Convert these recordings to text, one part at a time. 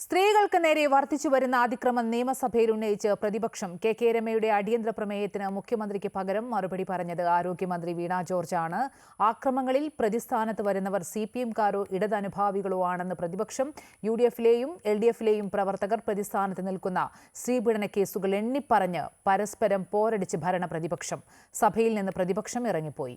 സ്ത്രീകൾക്ക് നേരെ വർദ്ധിച്ചു വരുന്ന അതിക്രമം നിയമസഭയിൽ ഉന്നയിച്ച് പ്രതിപക്ഷം കെ കെ രമയുടെ അടിയന്തര പ്രമേയത്തിന് മുഖ്യമന്ത്രിക്ക് പകരം മറുപടി പറഞ്ഞത് ആരോഗ്യമന്ത്രി വീണ ജോർജാണ്. ആക്രമങ്ങളിൽ പ്രതിസ്ഥാനത്ത് വരുന്നവർ സി പി എംകാരോ ഇടതനുഭാവികളോ ആണെന്ന് പ്രതിപക്ഷം യു ഡി എഫിലെയും എൽ ഡി എഫിലെയും പ്രവർത്തകർ പ്രതിസ്ഥാനത്ത് നിൽക്കുന്ന സ്ത്രീപീഡന കേസുകൾ എണ്ണിപ്പറഞ്ഞ് പരസ്പരം പോരടിച്ച് ഭരണ പ്രതിപക്ഷം. സഭയിൽ നിന്ന് പ്രതിപക്ഷം ഇറങ്ങിപ്പോയി.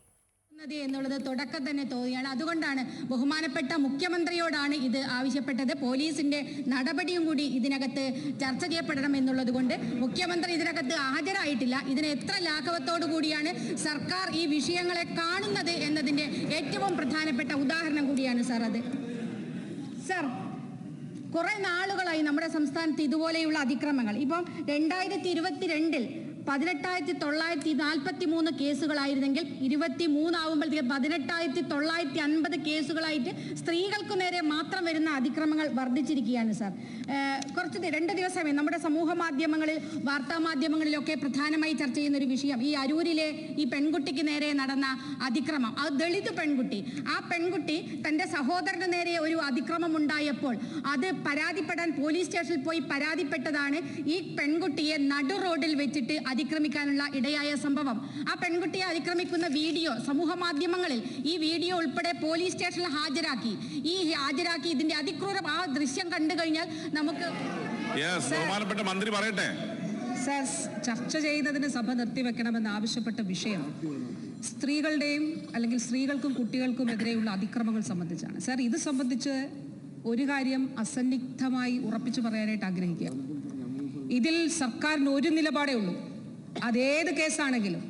എന്നുള്ളത് തുടക്കം തന്നെ തോന്നിയാണ്. അതുകൊണ്ടാണ് ബഹുമാനപ്പെട്ട മുഖ്യമന്ത്രിയോടാണ് ഇത് ആവശ്യപ്പെട്ടത്. പോലീസിന്റെ നടപടിയും കൂടി ഇതിനകത്ത് ചർച്ച ചെയ്യപ്പെടണം എന്നുള്ളത് കൊണ്ട് മുഖ്യമന്ത്രി ഇതിനകത്ത് ഹാജരായിട്ടില്ല. ഇതിന് എത്ര ലാഘവത്തോടു കൂടിയാണ് സർക്കാർ ഈ വിഷയങ്ങളെ കാണുന്നത് എന്നതിന്റെ ഏറ്റവും പ്രധാനപ്പെട്ട ഉദാഹരണം കൂടിയാണ് സാർ അത്. സാർ കുറെ നാളുകളായി നമ്മുടെ സംസ്ഥാനത്ത് ഇതുപോലെയുള്ള അതിക്രമങ്ങൾ. ഇപ്പം രണ്ടായിരത്തി ഇരുപത്തിരണ്ടിൽ പതിനെട്ടായിരത്തി തൊള്ളായിരത്തി നാൽപ്പത്തി മൂന്ന് കേസുകളായിരുന്നെങ്കിൽ ഇരുപത്തി മൂന്നാവുമ്പോഴത്തേക്ക് പതിനെട്ടായിരത്തി തൊള്ളായിരത്തി അൻപത് കേസുകളായിട്ട് സ്ത്രീകൾക്ക് നേരെ മാത്രം വരുന്ന അതിക്രമങ്ങൾ വർദ്ധിച്ചിരിക്കുകയാണ് സാർ. കുറച്ച് രണ്ട് ദിവസമേ നമ്മുടെ സമൂഹ മാധ്യമങ്ങളിൽ വാർത്താ മാധ്യമങ്ങളിലൊക്കെ പ്രധാനമായി ചർച്ച ചെയ്യുന്ന ഒരു വിഷയം ഈ അരൂരിലെ ഈ പെൺകുട്ടിക്ക് നേരെ നടന്ന അതിക്രമം. ആ ദളിത് പെൺകുട്ടി. ആ പെൺകുട്ടി തന്റെ സഹോദരന് നേരെ ഒരു അതിക്രമം ഉണ്ടായപ്പോൾ അത് പരാതിപ്പെടാൻ പോലീസ് സ്റ്റേഷനിൽ പോയി പരാതിപ്പെട്ടതാണ് ഈ പെൺകുട്ടിയെ നടു റോഡിൽ വെച്ചിട്ട് അതിക്രമിക്കാനുള്ള ഇടയായ സംഭവം. ആ പെൺകുട്ടിയെ അതിക്രമിക്കുന്ന വീഡിയോ സമൂഹ മാധ്യമങ്ങളിൽ ഈ വീഡിയോ ഉൾപ്പെടെ പോലീസ് സ്റ്റേഷനിൽ ഹാജരാക്കി. ഈ ഹാജരാക്കി ഇതിന്റെ അതിക്രൂരം ആ ദൃശ്യം കണ്ടു കഴിഞ്ഞാൽ നമുക്ക് ബഹുമാനപ്പെട്ട മന്ത്രി പറയട്ടെ. സർ ചർച്ച ചെയ്യുന്നതിന് സഭ നിർത്തിവെക്കണമെന്ന് ആവശ്യപ്പെട്ട വിഷയം സ്ത്രീകളുടെയും അല്ലെങ്കിൽ സ്ത്രീകൾക്കും കുട്ടികൾക്കും എതിരെയുള്ള അതിക്രമങ്ങൾ സംബന്ധിച്ചാണ്. സർ ഇത് സംബന്ധിച്ച് ഒരു കാര്യം അസന്നിഗ്ധമായി ഉറപ്പിച്ചു പറയാനായിട്ട് ആഗ്രഹിക്കുക. ഇതിൽ സർക്കാരിന് ഒരു നിലപാടേ ഉള്ളൂ. അതേത് കേസാണെങ്കിലും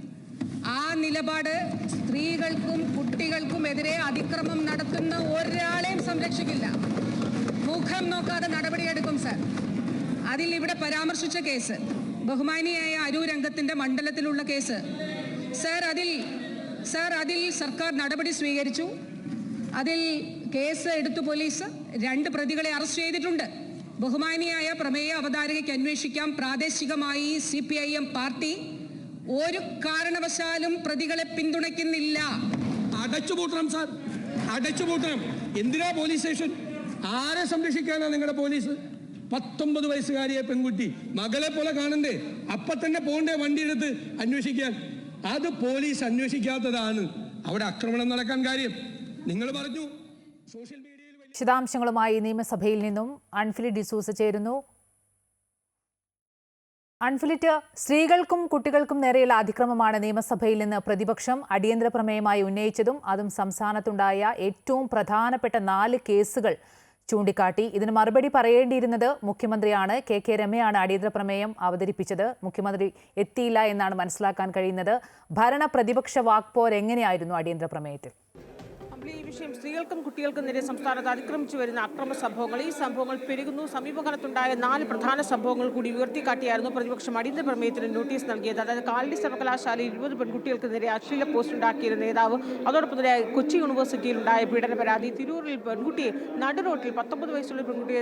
ആ നിലപാട് സ്ത്രീകൾക്കും കുട്ടികൾക്കും എതിരെ അതിക്രമം നടത്തുന്ന ഒരാളെയും സംരക്ഷിക്കില്ല. മുഖം നോക്കാതെ നടപടിയെടുക്കും സർ. അതിൽ ഇവിടെ പരാമർശിച്ച കേസ് ബഹുമാനിയായ അരൂർ രംഗത്തിന്റെ മണ്ഡലത്തിലുള്ള കേസ്. സർ അതിൽ സർ അതിൽ സർക്കാർ നടപടി സ്വീകരിച്ചു. അതിൽ കേസ് എടുത്തു പോലീസ് രണ്ട് പ്രതികളെ അറസ്റ്റ് ചെയ്തിട്ടുണ്ട്. ബഹുമാനിയായ പ്രമേയ അവതാരകയ്ക്ക് അന്വേഷിക്കാം. പ്രാദേശികമായി C P I M party ഒരു കാരണവശാലും പ്രതികളെ പിന്തുണയ്ക്കുന്നില്ല. അടച്ചുപൂട്ടണം സാർ. അടച്ചുപൂട്ടണം എന്തിനാ പോലീസ് സ്റ്റേഷൻ? ആരെ സംരക്ഷിക്കാനാ നിങ്ങളുടെ പോലീസ്? പത്തൊമ്പത് വയസ്സുകാരിയെ പെൺകുട്ടി. മകളെ പോലെ കാണണ്ടേ? അപ്പൊ തന്നെ പോണ്ടേ വണ്ടി എടുത്ത് അന്വേഷിക്കാൻ? അത് പോലീസ് അന്വേഷിക്കാത്തതാണ്. അവിടെ ആക്രമണം നടക്കാൻ കാര്യം. നിങ്ങൾ പറഞ്ഞു. സോഷ്യൽ വലിയ വിശദാംശങ്ങളുമായി നിയമസഭയിൽ നിന്നും അൺഫിലി ഡിസൂസ് ചേരുന്നു. അൺഫിലിറ്റ് സ്ത്രീകൾക്കും കുട്ടികൾക്കും നേരെയുള്ള അതിക്രമമാണ് നിയമസഭയിൽ നിന്ന് പ്രതിപക്ഷം അടിയന്തര പ്രമേയമായി ഉന്നയിച്ചതും അതും സംസ്ഥാനത്തുണ്ടായ ഏറ്റവും പ്രധാനപ്പെട്ട നാല് കേസുകൾ ചൂണ്ടിക്കാട്ടി. ഇതിന് മറുപടി പറയേണ്ടിയിരുന്നത് മുഖ്യമന്ത്രിയാണ്. കെ കെ രമയാണ് അടിയന്തര പ്രമേയം അവതരിപ്പിച്ചത്. മുഖ്യമന്ത്രി എത്തിയില്ല എന്നാണ് മനസ്സിലാക്കാൻ കഴിയുന്നത്. ഭരണ പ്രതിപക്ഷ വാക്പോർ എങ്ങനെയായിരുന്നു അടിയന്തര പ്രമേയത്തിൽ? ഈ വിഷയം സ്ത്രീകൾക്കും കുട്ടികൾക്കും നേരെ സംസ്ഥാനത്ത് അതിക്രമിച്ചു വരുന്ന അക്രമ സംഭവങ്ങൾ. ഈ സംഭവങ്ങൾ പെരുകുന്നു. സമീപകാലത്തുണ്ടായ നാല് പ്രധാന സംഭവങ്ങൾ കൂടി ഉയർത്തിക്കാട്ടിയായിരുന്നു പ്രതിപക്ഷം അടിയന്തര പ്രമേയത്തിന് നോട്ടീസ് നൽകിയത്. അതായത് കാലടി സർവകലാശാലയിൽ ഇരുപത് പെൺകുട്ടികൾക്ക് നേരെ അശ്ലീല പോസ്റ്റ് ഉണ്ടാക്കിയ നേതാവ് അതോടൊപ്പം തന്നെ കൊച്ചി യൂണിവേഴ്സിറ്റിയിൽ ഉണ്ടായ പീഡന പരാതി. തിരൂരിൽ പെൺകുട്ടിയെ നടുറോട്ടിൽ പത്തൊമ്പത് വയസ്സുള്ള പെൺകുട്ടിയെ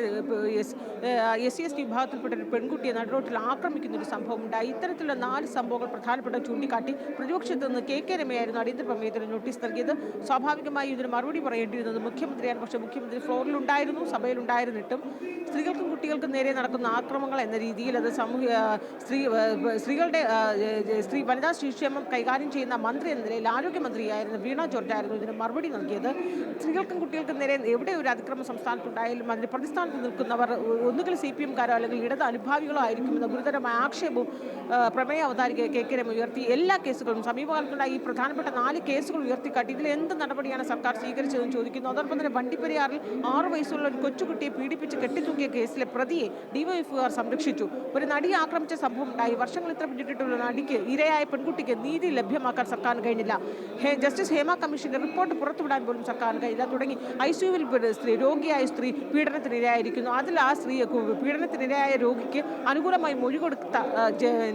എസ് സി എസ് ടി വിഭാഗത്തിൽപ്പെട്ട ഒരു പെൺകുട്ടിയെ നടുറോട്ടിൽ ആക്രമിക്കുന്ന ഒരു സംഭവം ഉണ്ടായി ഇത്തരത്തിലുള്ള നാല് സംഭവങ്ങൾ പ്രധാനപ്പെട്ട ചൂണ്ടിക്കാട്ടി പ്രതിപക്ഷത്ത് നിന്ന് കെ കെ രമയായിരുന്നു അടിയന്തര പ്രമേയത്തിന് നോട്ടീസ് നൽകിയത്. സ്വാഭാവികമായി ഇതിന് മറുപടി പറയേണ്ടിയിരുന്നത് മുഖ്യമന്ത്രിയാണ്. പക്ഷേ മുഖ്യമന്ത്രി ഫ്ലോറിലുണ്ടായിരുന്നു സഭയിലുണ്ടായിരുന്നിട്ടും സ്ത്രീകൾക്കും കുട്ടികൾക്കും നേരെ നടക്കുന്ന ആക്രമങ്ങൾ എന്ന രീതിയിൽ അത് സമൂഹ സ്ത്രീ സ്ത്രീകളുടെ സ്ത്രീ വനിതാ ശിക്ഷേമം കൈകാര്യം ചെയ്യുന്ന മന്ത്രി എന്ന നിലയിൽ ആരോഗ്യമന്ത്രിയായിരുന്നു വീണ ജോർജ് ആയിരുന്നു ഇതിന് മറുപടി നൽകിയത്. സ്ത്രീകൾക്കും കുട്ടികൾക്കും നേരെ എവിടെ ഒരു അതിക്രമം സംസ്ഥാനത്തുണ്ടായാലും അതിന് പ്രതിസ്ഥാനത്ത് നിൽക്കുന്നവർ ഒന്നുകിൽ സി പി എംകാരോ അല്ലെങ്കിൽ ഇടത് അനുഭാവികളോ ആയിരിക്കുമെന്ന ഗുരുതരമായ ആക്ഷേപവും പ്രമേയ അവതാരിക കെ കെ രമ ഉയർത്തി. എല്ലാ കേസുകളും സമീപകാലത്തുണ്ടായ ഈ പ്രധാനപ്പെട്ട നാല് കേസുകൾ ഉയർത്തിക്കാട്ടി ഇതിൽ എന്ത് നടപടിയാണ് സർക്കാർ സ്വീകരിച്ചതെന്ന് ചോദിക്കുന്നു. അതോടൊപ്പം തന്നെ വണ്ടിപ്പെരിയാറിൽ ആറു വയസ്സുള്ള ഒരു കൊച്ചുകുട്ടിയെ പീഡിപ്പിച്ച് കെട്ടിത്തൂക്കിയ കേസിലെ പ്രതിയെ ഡിവൈഎഫുകാർ സംരക്ഷിച്ചു. ഒരു നടിയെ ആക്രമിച്ച സംഭവം ഉണ്ടായി വർഷങ്ങൾ ഇത്ര പിന്നിട്ടിട്ടുള്ള നടിക്ക് ഇരയായ പെൺകുട്ടിക്ക് നീതി ലഭ്യമാക്കാൻ സർക്കാരിന് കഴിഞ്ഞില്ല. ജസ്റ്റിസ് ഹേമ കമ്മീഷന്റെ റിപ്പോർട്ട് പുറത്തുവിടാൻ പോലും സർക്കാരിന് കഴിഞ്ഞില്ല തുടങ്ങി ഐ സിയുവിൽ സ്ത്രീ രോഗിയായ സ്ത്രീ പീഡനത്തിനിരയായിരിക്കുന്നു അതിൽ ആ സ്ത്രീ പീഡനത്തിനിരയായ രോഗിക്ക് അനുകൂലമായി മൊഴി കൊടുത്ത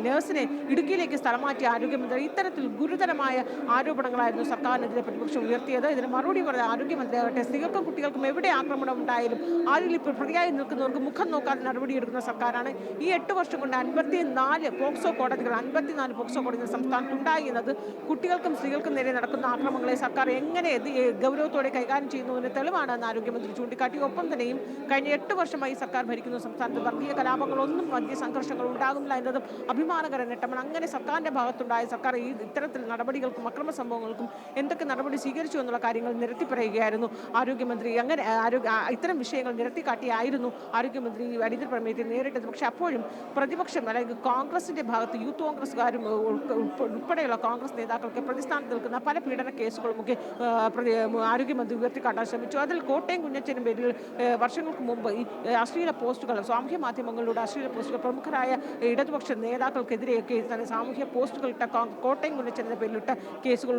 നഴ്സിനെ ഇടുക്കിയിലേക്ക് സ്ഥലം മാറ്റിയ ആരോഗ്യമന്ത്രി. ഇത്തരത്തിൽ ഗുരുതരമായ ആരോപണങ്ങളായിരുന്നു സർക്കാരിനെതിരെ പ്രതിപക്ഷം ഉയർത്തിയത്. ഇതിന് മറുപടി പറഞ്ഞ ആരോഗ്യമന്ത്രിയാകട്ടെ സ്ത്രീകൾക്കും കുട്ടികൾക്കും എവിടെ ആക്രമണം ഉണ്ടായാലും ആരിൽ ഇപ്പോൾ പ്രതിയായി നിൽക്കുന്നവർക്ക് മുഖം നോക്കാതെ നടപടിയെടുക്കുന്ന സർക്കാരാണ്. ഈ എട്ട് വർഷം കൊണ്ട് അൻപത്തി നാല് പോക്സോ കോടതികൾ അൻപത്തിനാല് പോക്സോ കോടതികൾ സംസ്ഥാനത്ത് ഉണ്ടായി എന്നത് കുട്ടികൾക്കും സ്ത്രീകൾക്കും നേരെ നടക്കുന്ന ആക്രമങ്ങളെ സർക്കാർ എങ്ങനെ ഗൗരവത്തോടെ കൈകാര്യം ചെയ്യുന്നതിന് തെളിവാണെന്ന് ആരോഗ്യമന്ത്രി ചൂണ്ടിക്കാട്ടി. ഒപ്പം തന്നെയും കഴിഞ്ഞ എട്ട് വർഷമായി സർക്കാർ ഭരിക്കുന്ന സംസ്ഥാനത്ത് വർഗീയ കലാപങ്ങളൊന്നും വർഗീയ സംഘർഷങ്ങൾ ഉണ്ടാകുന്നില്ല എന്നതും അഭിമാനകര നേട്ടമാണ്. അങ്ങനെ സർക്കാരിന്റെ ഭാഗത്തുണ്ടായ സർക്കാർ ഈ ഇത്തരത്തിൽ നടപടികൾക്കും അക്രമ സംഭവങ്ങൾക്കും എന്തൊക്കെ നടപടി സ്വീകരിച്ചു എന്നുള്ള കാര്യങ്ങൾ നിരത്തി പറയുകയായിരുന്നു. ആരോഗ്യമന്ത്രി അങ്ങനെ ആരോഗ്യ ഇത്തരം വിഷയങ്ങൾ നിരത്തി കാട്ടിയായിരുന്നു ആരോഗ്യമന്ത്രി അടിയന്തര പ്രമേയത്തിൽ നേരിട്ടത്. പക്ഷെ അപ്പോഴും പ്രതിപക്ഷം അല്ലെങ്കിൽ കോൺഗ്രസിന്റെ ഭാഗത്ത് യൂത്ത് കോൺഗ്രസ്സുകാരും ഉൾപ്പെടെയുള്ള കോൺഗ്രസ് നേതാക്കൾക്ക് പ്രതിസ്ഥാനത്ത് നിൽക്കുന്ന പല പീഡന കേസുകളുമൊക്കെ ആരോഗ്യമന്ത്രി ഉയർത്തിക്കാട്ടാൻ ശ്രമിച്ചു. അതിൽ കോട്ടയം കുഞ്ഞച്ചനും പേരിൽ വർഷങ്ങൾക്ക് മുമ്പ് ഈ അശ്ലീല പോസ്റ്റുകൾ സാമൂഹ്യ മാധ്യമങ്ങളിലൂടെ അശ്ലീല പോസ്റ്റുകൾ പ്രമുഖരായ ഇടതുപക്ഷ നേതാക്കൾക്കെതിരെയൊക്കെ തന്നെ സാമൂഹ്യ പോസ്റ്റുകൾ ഇട്ട കോട്ടയം കുഞ്ഞച്ചനെ പേരിലിട്ട കേസുകൾ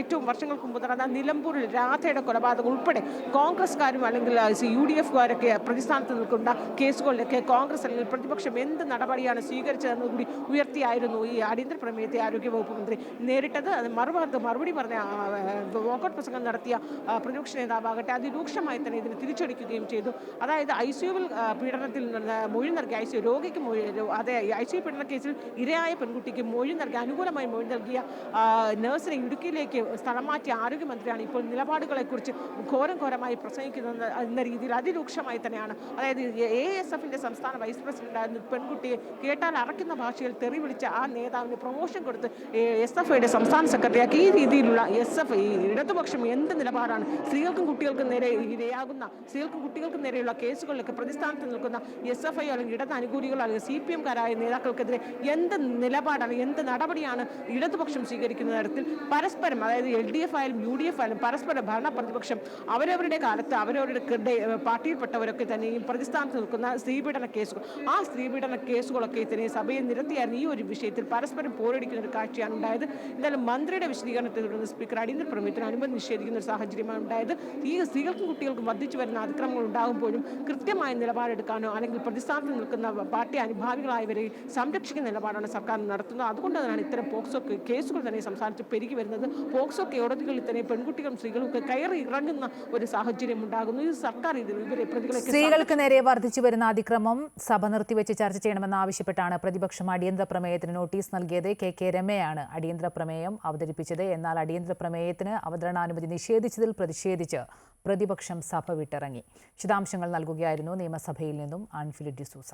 ഏറ്റവും വർഷങ്ങൾക്ക് മുമ്പ് നടന്ന നിലമ്പൂരിൽ രാധയുടെ കൊലപാതകം ഉൾപ്പെടെ കോൺഗ്രസ്കാരും അല്ലെങ്കിൽ യു ഡി എഫുകാരൊക്കെ പ്രതിസ്ഥാനത്ത് നിൽക്കുന്ന കേസുകളിലൊക്കെ കോൺഗ്രസ് അല്ലെങ്കിൽ പ്രതിപക്ഷം എന്ത് നടപടിയാണ് സ്വീകരിച്ചതെന്ന് കൂടി ഉയർത്തിയായിരുന്നു ഈ അടിയന്തര പ്രമേയത്തെ ആരോഗ്യവകുപ്പ് മന്ത്രി നേരിട്ടത്. അത് മറുഭാഗത്ത് മറുപടി പറഞ്ഞ വോക്കൗട്ട് പ്രസംഗം നടത്തിയ പ്രതിപക്ഷ നേതാവാകട്ടെ അതിരൂക്ഷമായി തന്നെ ഇതിന് തിരിച്ചടിക്കുകയും ചെയ്തു. അതായത് ഐ സിയുവിൽ പീഡനത്തിൽ മൊഴി നൽകിയ ഐ സി രോഗിക്ക് മൊഴി അതെ ഐ സി യു പീഡന കേസിൽ ഇരയായ പെൺകുട്ടിക്ക് മൊഴി നൽകി അനുകൂലമായി മൊഴി നൽകിയ നഴ്സിനെ ഇടുക്കിയിലേക്ക് സ്ഥലം മാറ്റിയ ആരോഗ്യമന്ത്രിയാണ് ഇപ്പോൾ നിലപാടുകളെക്കുറിച്ച് ഘോരം ഘോരമായി പ്രസംഗിക്കുന്നത് എന്ന രീതിയിൽ അതിരൂക്ഷമായി തന്നെയാണ്. അതായത് എ എസ് എഫിന്റെ സംസ്ഥാന വൈസ് പ്രസിഡന്റായിരുന്ന പെൺകുട്ടിയെ കേട്ടാൽ അറക്കുന്ന ഭാഷയിൽ തെറി വിളിച്ച ആ നേതാവിന് പ്രൊമോഷൻ കൊടുത്ത് എസ് എഫ് ഐയുടെ സംസ്ഥാന സെക്രട്ടറിയാക്കി ഈ രീതിയിലുള്ള എസ് എഫ് ഈ ഇടതുപക്ഷം എന്ത് നിലപാടാണ്? സ്ത്രീകൾക്കും കുട്ടികൾക്കും നേരെ ഇരയാകുന്ന സ്ത്രീകൾക്കും കുട്ടികൾക്കും നേരെയുള്ള കേസുകളിലൊക്കെ പ്രതിസ്ഥാനത്ത് നിൽക്കുന്ന എസ് എഫ് ഐ അല്ലെങ്കിൽ ഇടത് അനുകൂലികൾ അല്ലെങ്കിൽ സി പി എംകാരായ നേതാക്കൾക്കെതിരെ എന്ത് നിലപാടാണ്? എന്ത് നടപടിയാണ് ഇടതുപക്ഷം സ്വീകരിക്കുന്ന തരത്തിൽ? പരസ്പരം അതായത് എൽ ഡി എഫ് ആയാലും യു ഡി എഫ് ആയാലും പരസ്പരം ഭരണ പ്രതിപക്ഷം അവരവരുടെ കാലത്ത് അവരവരുടെ പാർട്ടിയിൽപ്പെട്ടവരൊക്കെ തന്നെയും പ്രതിസ്ഥാനത്ത് നിൽക്കുന്ന സ്ത്രീപീഡന കേസുകൾ ആ സ്ത്രീപീഡന കേസുകളൊക്കെ തന്നെ സഭയിൽ നിരത്തിയായിരുന്നു ഈ ഒരു വിഷയത്തിൽ പരസ്പരം പോരടിക്കുന്ന ഒരു കാഴ്ചയാണ് ഉണ്ടായത്. എന്തായാലും മന്ത്രിയുടെ വിശദീകരണത്തെ തുടർന്ന് സ്പീക്കർ അടിയന്തര പ്രമേയത്തിന് അനുമതി നിഷേധിക്കുന്ന ഒരു സാഹചര്യമാണ് ഉണ്ടായത്. ഈ സ്ത്രീകൾക്കും കുട്ടികൾക്കും വർദ്ധിച്ചു വരുന്ന അതിക്രമങ്ങൾ ഉണ്ടാകുമ്പോഴും കൃത്യമായ നിലപാടെടുക്കാനോ അല്ലെങ്കിൽ പ്രതിസ്ഥാനത്ത് നിൽക്കുന്ന പാർട്ടി അനുഭാവികളായവരെ സംരക്ഷിക്കുന്ന നിലപാടാണ് സർക്കാർ നടത്തുന്നത്. അതുകൊണ്ട് തന്നെയാണ് ഇത്തരം പോക്സോ കേസുകൾ തന്നെ സംസ്ഥാനത്ത് പെരുകി വരുന്നത്. പോക്സോ കോടതികളിൽ തന്നെ പെൺകുട്ടികളും സ്ത്രീകളും ഒക്കെ കയറി ഇറങ്ങുന്ന ഒരു സാഹചര്യം ഉണ്ടാകുന്നു ഇത് സർക്കാർ ഇതിൽ ഇവരെ പ്രതികളെ സ്ത്രീകൾക്ക് നേരെ വർദ്ധിച്ചു വരുന്ന അതിക്രമം സഭ നിർത്തിവെച്ച് ചർച്ച ചെയ്യണമെന്ന് ആവശ്യപ്പെട്ടാണ് പ്രതിപക്ഷം അടിയന്തര പ്രമേയത്തിന് നോട്ടീസ് നൽകിയത്. കെ കെ രമയാണ് അടിയന്തര പ്രമേയം അവതരിപ്പിച്ചത്. എന്നാൽ അടിയന്തര പ്രമേയത്തിന് അവതരണാനുമതി നിഷേധിച്ചതിൽ പ്രതിഷേധിച്ച് പ്രതിപക്ഷം സഭ വിട്ടിറങ്ങി. വിശദാംശങ്ങൾ നൽകുകയായിരുന്നു നിയമസഭയിൽ നിന്നും ആൻഫിലിഡ് ഡിസൂസ